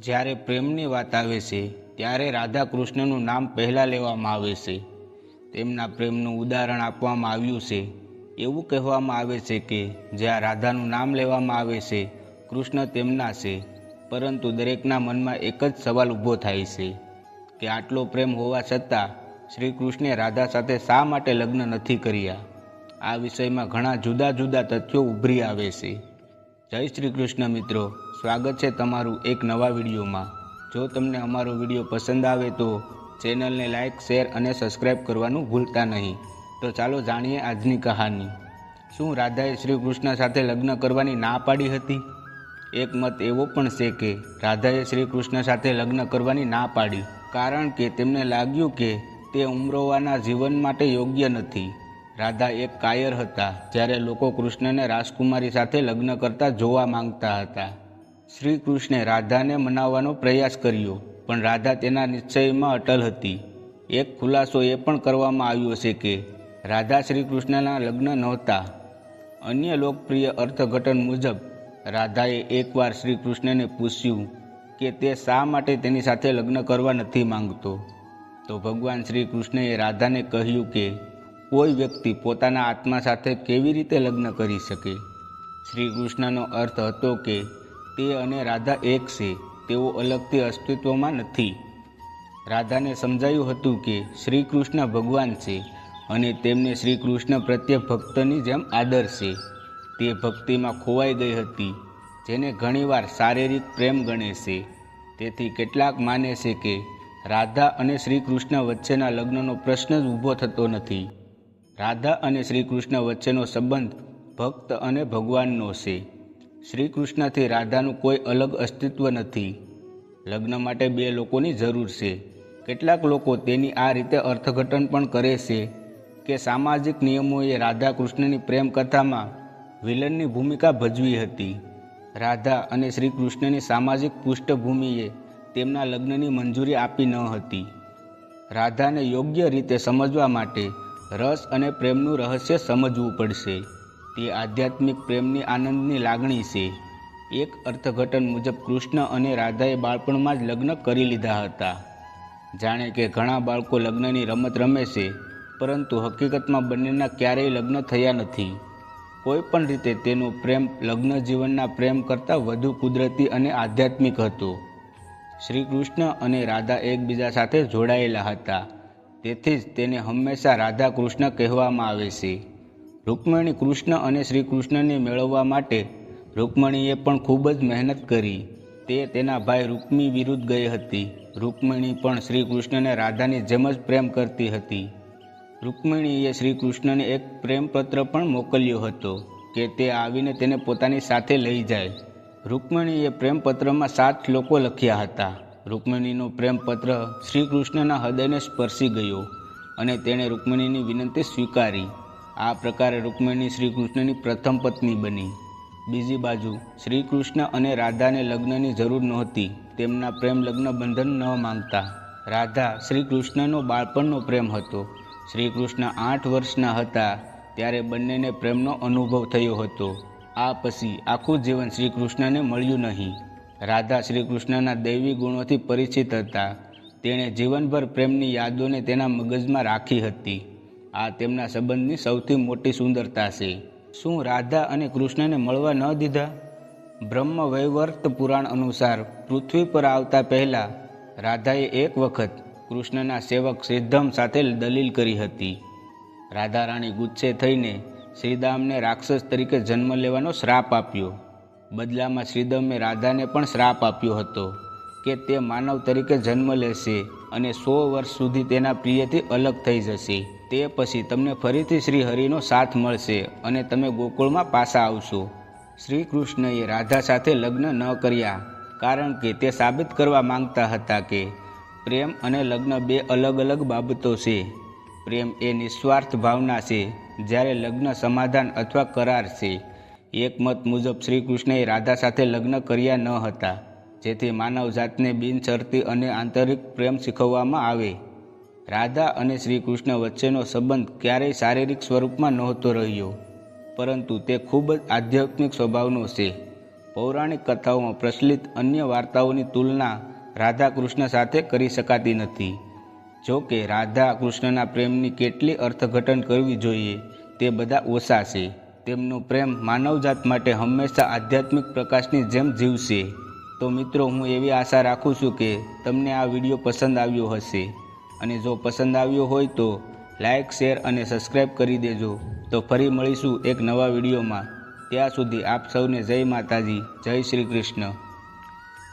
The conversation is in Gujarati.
જ્યારે પ્રેમની વાત આવે છે, ત્યારે રાધા કૃષ્ણનું નામ પહેલાં લેવામાં આવે છે. તેમના પ્રેમનું ઉદાહરણ આપવામાં આવ્યું છે. એવું કહેવામાં આવે છે કે, જ્યાં રાધાનું નામ લેવામાં આવે છે, કૃષ્ણ તેમના છે, પરંતુ દરેકના મનમાં એક જ સવાલ ઊભો થાય છે, કે આટલો પ્રેમ હોવા છતાં શ્રી કૃષ્ણે રાધા સાથે શા માટે લગ્ન નથી કર્યા? આ વિષયમાં ઘણા જુદા જુદા તથ્યો ઉભરી આવે છે. જય શ્રી કૃષ્ણ મિત્રો. સ્વાગત છે તમારું એક નવા વિડીયોમાં. જો તમને અમારો વીડિયો પસંદ આવે તો ચેનલને લાઇક શેર અને સબસ્ક્રાઈબ કરવાનું ભૂલતા નહીં. તો ચાલો જાણીએ આજની કહાની. શું રાધાએ શ્રી કૃષ્ણ સાથે લગ્ન કરવાની ના પાડી હતી? એક મત એવો પણ છે કે રાધાએ શ્રી કૃષ્ણ સાથે લગ્ન કરવાની ના પાડી. કારણ કે તેમને લાગ્યું કે તે ઉમરોવાના જીવન માટે યોગ્ય નથી. રાધા એક કાયર હતા, જ્યારે લોકો કૃષ્ણને રાજકુમારી સાથે લગ્ન કરતા જોવા માંગતા હતા. શ્રી કૃષ્ણે રાધાને મનાવવાનો પ્રયાસ કર્યો, પણ રાધા તેના નિશ્ચયમાં અટલ હતી. એક ખુલાસો એ પણ કરવામાં આવ્યો છે કે, રાધા શ્રી કૃષ્ણના લગ્ન નહોતા. અન્ય લોકપ્રિય અર્થઘટન મુજબ, રાધાએ એકવાર શ્રી કૃષ્ણને પૂછ્યું કે તે શા માટે તેની સાથે લગ્ન કરવા નથી માંગતો. તો ભગવાન શ્રી કૃષ્ણએ રાધાને કહ્યું કે કોઈ વ્યક્તિ પોતાના આત્મા સાથે કેવી રીતે લગ્ન કરી શકે? શ્રી કૃષ્ણનો અર્થ હતો કે તે અને રાધા એક છે, તેઓ અલગથી અસ્તિત્વમાં નથી. રાધાને સમજાયું હતું કે શ્રી કૃષ્ણ ભગવાન છે અને તેમને શ્રી કૃષ્ણ પ્રત્યે ભક્તની જેમ આદર છે. તે ભક્તિમાં ખોવાઈ ગઈ હતી, જેને ઘણીવાર શારીરિક પ્રેમ ગણે છે. તેથી કેટલાક માને છે કે રાધા અને શ્રી કૃષ્ણ વચ્ચેના લગ્નનો પ્રશ્ન જ ઊભો થતો નથી. રાધા અને શ્રી કૃષ્ણ વચ્ચેનો સંબંધ ભક્ત અને ભગવાનનો છે. શ્રી કૃષ્ણથી રાધાનું કોઈ અલગ અસ્તિત્વ નથી. લગ્ન માટે બે લોકોની જરૂર છે. કેટલાક લોકો તેની આ રીતે અર્થઘટન પણ કરે છે કે સામાજિક નિયમોએ રાધા કૃષ્ણની પ્રેમ કથામાં વિલનની ભૂમિકા ભજવી હતી. રાધા અને શ્રી કૃષ્ણની સામાજિક પૃષ્ઠભૂમિએ તેમના લગ્નની મંજૂરી આપી ન હતી. રાધાને યોગ્ય રીતે સમજવા માટે રસ અને પ્રેમનું રહસ્ય સમજવું પડશે. તે આધ્યાત્મિક પ્રેમની આનંદની લાગણી છે. એક અર્થઘટન મુજબ કૃષ્ણ અને રાધાએ બાળપણમાં જ લગ્ન કરી લીધા હતા. જાણે કે ઘણા બાળકો લગ્નની રમત રમે છે, પરંતુ હકીકતમાં બંનેના ક્યારેય લગ્ન થયા નથી. કોઈ પણ રીતે તેનો પ્રેમ લગ્ન જીવનના પ્રેમ કરતાં વધુ કુદરતી અને આધ્યાત્મિક હતો. શ્રી કૃષ્ણ અને રાધા એકબીજા સાથે જોડાયેલા હતા. તેથી જ તેને હંમેશા રાધા કૃષ્ણ કહેવામાં આવે છે. રૂકમણી કૃષ્ણ અને શ્રી કૃષ્ણને મેળવવા માટે રૂકમણીએ પણ ખૂબ જ મહેનત કરી. તે તેના ભાઈ રૂકમી વિરુદ્ધ ગઈ હતી. રૂકમણી પણ શ્રી કૃષ્ણને રાધાની જેમ જ પ્રેમ કરતી હતી. રૂકમણીએ શ્રી કૃષ્ણને એક પ્રેમપત્ર પણ મોકલ્યો હતો કે તે આવીને તેને પોતાની સાથે લઈ જાય. રૂકમણીએ પ્રેમપત્રમાં સાત શ્લોકો લખ્યા હતા. રૂકમિણીનો પ્રેમપત્ર શ્રી કૃષ્ણના હૃદયને સ્પર્શી ગયો અને તેણે રૂકમિણીની વિનંતી સ્વીકારી. આ પ્રકારે રૂકમિણી શ્રી કૃષ્ણની પ્રથમ પત્ની બની. બીજી બાજુ શ્રી કૃષ્ણ અને રાધાને લગ્નની જરૂર નહોતી. તેમના પ્રેમ લગ્ન બંધન ન માંગતા. રાધા શ્રી કૃષ્ણનો બાળપણનો પ્રેમ હતો. શ્રી કૃષ્ણ આઠ વર્ષના હતા ત્યારે બંનેને પ્રેમનો અનુભવ થયો હતો. આ પછી આખું જીવન શ્રી કૃષ્ણને મળ્યું નહીં. રાધા શ્રી કૃષ્ણના દૈવી ગુણોથી પરિચિત હતા. તેણે જીવનભર પ્રેમની યાદોને તેના મગજમાં રાખી હતી. આ તેમના સંબંધની સૌથી મોટી સુંદરતા છે. શું રાધા અને કૃષ્ણને મળવા ન દીધા? બ્રહ્મ વૈવર્ત પુરાણ અનુસાર પૃથ્વી પર આવતા પહેલાં રાધાએ એક વખત કૃષ્ણના સેવક શ્રીધમ સાથે દલીલ કરી હતી. રાધા રાણી ગુચ્છે થઈને શ્રીદામને રાક્ષસ તરીકે જન્મ લેવાનો શ્રાપ આપ્યો. બદલામાં શ્રીદમે રાધાને પણ શ્રાપ આપ્યો હતો કે તે માનવ તરીકે જન્મ લેશે અને સો વર્ષ સુધી તેના પ્રિયથી અલગ થઈ જશે. તે પછી તમને ફરીથી શ્રી હરિનો સાથ મળશે અને તમે ગોકુળમાં પાછા આવશો. શ્રી કૃષ્ણએ રાધા સાથે લગ્ન ન કર્યા કારણ કે તે સાબિત કરવા માંગતા હતા કે પ્રેમ અને લગ્ન બે અલગ અલગ બાબતો છે. પ્રેમ એ નિસ્વાર્થ ભાવના છે. જ્યારે લગ્ન સમાધાન અથવા કરાર છે એક મત મુજબ શ્રી કૃષ્ણએ રાધા સાથે લગ્ન કર્યા ન હતા, જેથી માનવજાતને બિનશરતી અને આંતરિક પ્રેમ શીખવવામાં આવે. રાધા અને શ્રી કૃષ્ણ વચ્ચેનો સંબંધ ક્યારેય શારીરિક સ્વરૂપમાં નહોતો રહ્યો, પરંતુ તે ખૂબ જ આધ્યાત્મિક સ્વભાવનો છે. પૌરાણિક કથાઓમાં પ્રચલિત અન્ય વાર્તાઓની તુલના રાધા કૃષ્ણ સાથે કરી શકાતી નથી. જો કે રાધા કૃષ્ણના પ્રેમની કેટલી અર્થઘટન કરવી જોઈએ તે બધા ઓછા છે. તેમનો પ્રેમ માનવજાત માટે હંમેશા આધ્યાત્મિક પ્રકાશની જેમ જીવશે. તો મિત્રો, હું એવી આશા રાખું છું કે તમને આ વીડિયો પસંદ આવ્યો હશે. અને જો પસંદ આવ્યો હોય તો લાઇક શેર અને સબસ્ક્રાઈબ કરી દેજો. તો ફરી મળીશું એક નવા વિડીયોમાં. ત્યાં સુધી આપ સૌને જય માતાજી, જય શ્રી કૃષ્ણ.